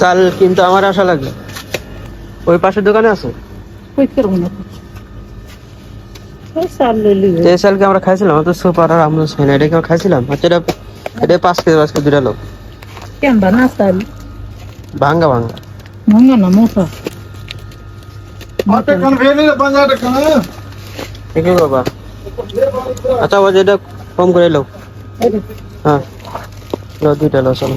চাল কিন্তু আমার আশা লাগবে। ওই পাশের দোকানে আছে? চালকে আমরা খাইছিলাম তো সুপার আর না। আমরা খাইছিলাম আচ্ছা এটা এটা পাঁচ কেজি পাঁচ কেজি দুটা লোক। কেমবা না চাল? ভাঙ্গা ভাঙ্গা। মঙ্গা না মোটা। ঠিক আছে বাবা আচ্ছা বাবা এটা কম করে লো হ্যাঁ। দুইটা লো চলো।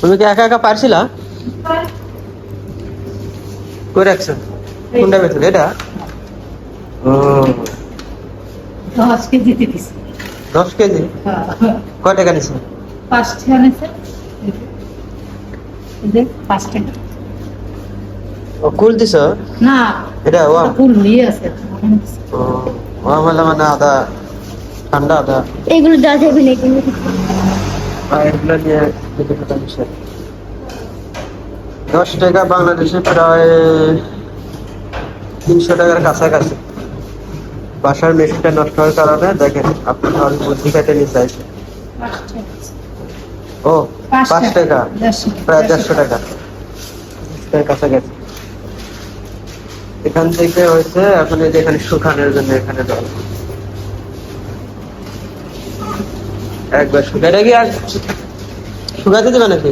তুমি কি একা একা পারছিলা? কই রাখছো? কোনটা বেতন এটা? ও। দশ কেজি দশ কেজি? কয় টাকা নিছে? পাঁচ টাকা নিছে। পাঁচ টাকা। ও কুল দিছ? না এটা ও ফুল নিয়ে আছে। ও ও আমলা মানে আদা ঠান্ডা আদা। এগুলো এগুলো আর এগুলো নিয়ে টাকা নিছে। দশ টাকা বাংলাদেশে প্রায় তিনশো টাকার কাছাকাছি। বাসার মেশিনটা নষ্ট হওয়ার কারণে দেখেন আপনি তাহলে বুদ্ধি কাটে নিতে চাইছে ও পাঁচ টাকা প্রায় দেড়শো টাকা। কাছাকাছি। এখান থেকে হয়েছে এখন এই যে এখানে শুকানোর জন্য এখানে জল একবার শুকাতে কি আর শুকাতে দেবে নাকি?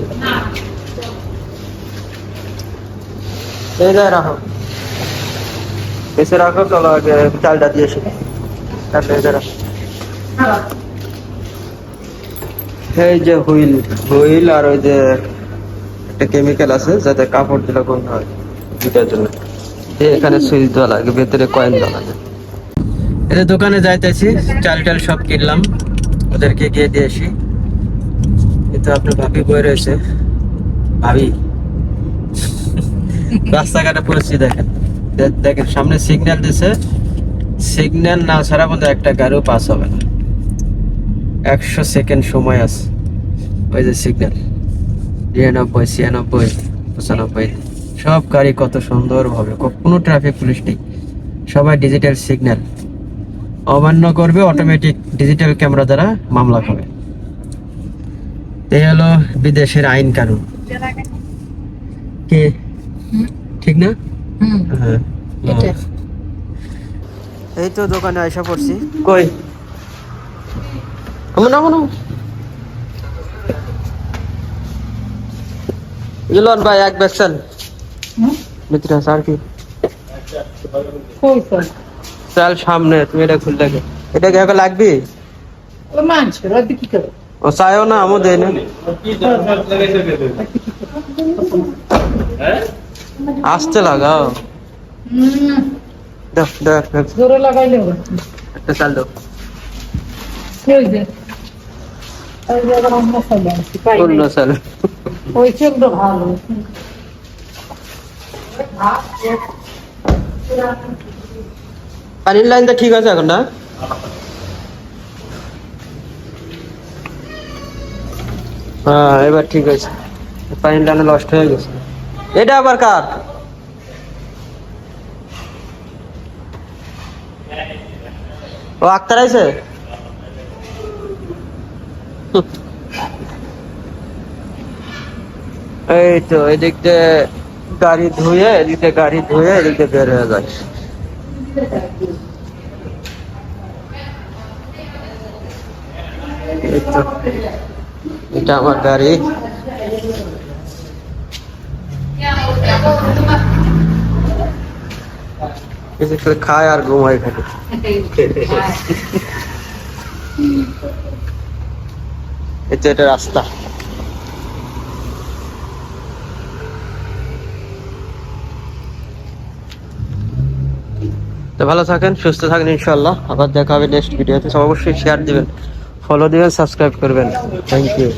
এসে রাখো, চলো আগে চালটা দিয়ে এসে এই যে হুইল হুইল আর ওই যে একটা কেমিক্যাল আছে, যাতে কাপড় দিলে কোন হয় দুটার জন্য। এখানে সুইচ দেওয়া লাগে, ভেতরে কয়েন দেওয়া লাগে। এটা দোকানে যাইতেছি চাল টাল সব কিনলাম। ওদেরকে গিয়ে দিয়ে আসি। কিন্তু আপনার ভাবি বয়ে রয়েছে। ভাবি। রাস্তাঘাটে পরিস্থিতি দেখেন। দেখেন সামনে সিগন্যাল দিছে। সিগন্যাল না ছাড়া বলতে একটা গাড়িও পাস হবে না। একশো সেকেন্ড সময় আছে। ওই যে সিগন্যাল নিরানব্বই ছিয়ানব্বই পঁচানব্বই। সব গাড়ি কত সুন্দর ভাবে কোনো ট্রাফিক পুলিশ নেই। সবাই ডিজিটাল সিগন্যাল অমান্য করবে অটোমেটিক ডিজিটাল ক্যামেরা দ্বারা মামলা হবে এই হলো বিদেশের আইন কানুন। কি? ঠিক না? হুম। হ্যাঁ। এটা। এই তো দোকানে আইসা পড়ছি। কই? কেমন না কোনো ইলন ভাই এক হুম? মিত্র স্যার কি? কই চাল সামনে তুমি এটা খুললে এটা কি এখন লাগবি? ও মানছে রদ কি করে ও চাইও না আমও দেয় না। আসতে লাগাও। দেখ দেখ দেখ। জোরে লাগাইলে একটা চাল দাও। ভালো। পানির লাইনটা ঠিক আছে এখন না? হ্যাঁ এবার ঠিক আছে পানির লাইনে নষ্ট হয়ে গেছে। এটা আবার কার? ও আক্তার আইছে? এই তো, এদিক দিয়ে গাড়ি ধুয়ে, এদিক দিয়ে গাড়ি ধুয়ে, এদিক দিয়ে বের হয়ে যায়। এই তো। এটা আমার গাড়ি। খায় আর ঘুমায় খালি এটা এটা রাস্তা। তো ভালো থাকেন, সুস্থ থাকেন ইনশাল্লাহ আবার দেখা হবে নেক্সট ভিডিওতে অবশ্যই শেয়ার দিবেন। ফলো দিবেন সাবস্ক্রাইব করবেন। Thank you